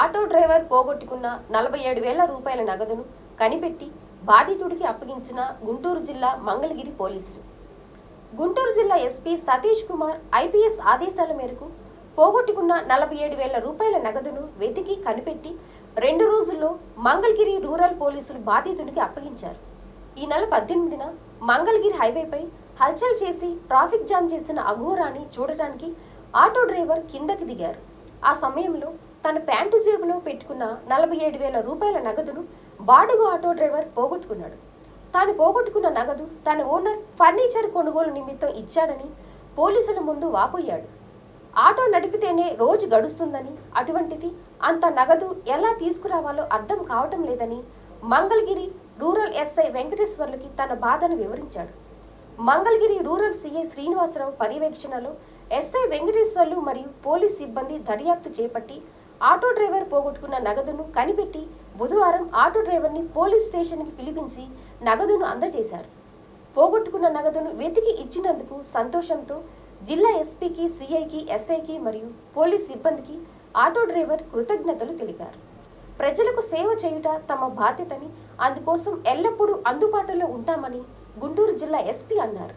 Auto driver పోగొట్టుకున్న నలభై ఏడు వేల రూపాయల నగదును కనిపెట్టి బాధితుడికి అప్పగించిన గుంటూరు జిల్లా మంగళగిరి పోలీసులు. గుంటూరు జిల్లా ఎస్పీ సతీష్ కుమార్ ఐపీఎస్ ఆదేశాల మేరకు పోగొట్టుకున్న నలభై ఏడు వేల రూపాయల నగదును వెతికి కనిపెట్టి రెండు రోజుల్లో మంగళగిరి రూరల్ పోలీసులు బాధితుడికి అప్పగించారు. ఈ నెల పద్దెనిమిదిన మంగళగిరి హైవేపై హల్చల్ చేసి ట్రాఫిక్ జామ్ చేసిన అఘోరాని చూడటానికి ఆటో డ్రైవర్ కిందకి దిగారు. ఆ సమయంలో తన ప్యాంటు జేబులో పెట్టుకున్న నలభై ఏడు వేల రూపాయల నగదును బాడుగు ఆటో డ్రైవర్ పోగొట్టుకున్నాడు. తాను పోగొట్టుకున్న నగదు తన ఓనర్ ఫర్నిచర్ కొనుగోలు నిమిత్తం ఇచ్చాడని పోలీసుల ముందు వాపోయాడు. ఆటో నడిపితేనే రోజు గడుస్తుందని అటువంటిది అంత నగదు ఎలా తీసుకురావాలో అర్థం కావటం లేదని మంగళగిరి రూరల్ ఎస్ఐ వెంకటేశ్వర్లకి తన బాధను వివరించాడు. మంగళగిరి రూరల్ సీఐ శ్రీనివాసరావు పర్యవేక్షణలో ఎస్ఐ వెంకటేశ్వర్లు మరియు పోలీస్ సిబ్బంది దర్యాప్తు చేపట్టి ఆటో డ్రైవర్ పోగొట్టుకున్న నగదును కనిపెట్టి బుధవారం ఆటో డ్రైవర్ని పోలీస్ స్టేషన్కి పిలిపించి నగదును అందజేశారు. పోగొట్టుకున్న నగదును వెతికి ఇచ్చినందుకు సంతోషంతో జిల్లా ఎస్పీకి సిఐకి ఎస్ఐకి మరియు పోలీస్ సిబ్బందికి ఆటో డ్రైవర్ కృతజ్ఞతలు తెలిపారు. ప్రజలకు సేవ చేయుట తమ బాధ్యతని అందుకోసం ఎల్లప్పుడూ అందుబాటులో ఉంటామని గుంటూరు జిల్లా ఎస్పీ అన్నారు.